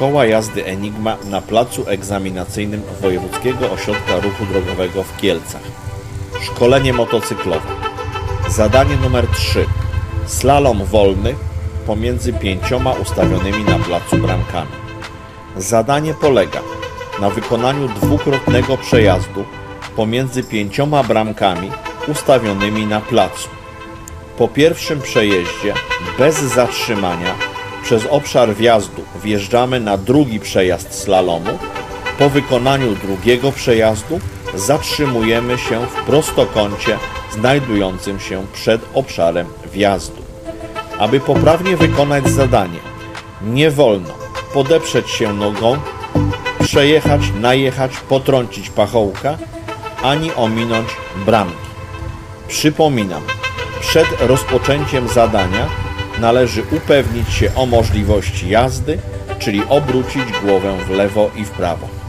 Szkoła jazdy Enigma na placu egzaminacyjnym Wojewódzkiego Ośrodka Ruchu Drogowego w Kielcach. Szkolenie motocyklowe. Zadanie numer 3. Slalom wolny pomiędzy pięcioma ustawionymi na placu bramkami. Zadanie polega na wykonaniu dwukrotnego przejazdu pomiędzy pięcioma bramkami ustawionymi na placu. Po pierwszym przejeździe, bez zatrzymania, przez obszar wjazdu wjeżdżamy na drugi przejazd slalomu. Po wykonaniu drugiego przejazdu zatrzymujemy się w prostokącie znajdującym się przed obszarem wjazdu. Aby poprawnie wykonać zadanie, nie wolno podeprzeć się nogą, przejechać, najechać, potrącić pachołka, ani ominąć bramki. Przypominam, przed rozpoczęciem zadania należy upewnić się o możliwości jazdy, czyli obrócić głowę w lewo i w prawo.